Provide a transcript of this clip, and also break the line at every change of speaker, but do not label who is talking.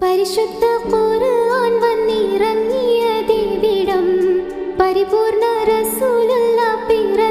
പരിശുദ്ധ ഖുർആൻ വന്നിറങ്ങിയ ദേവിടം പരിപൂർണ റസൂലുള്ള പിറ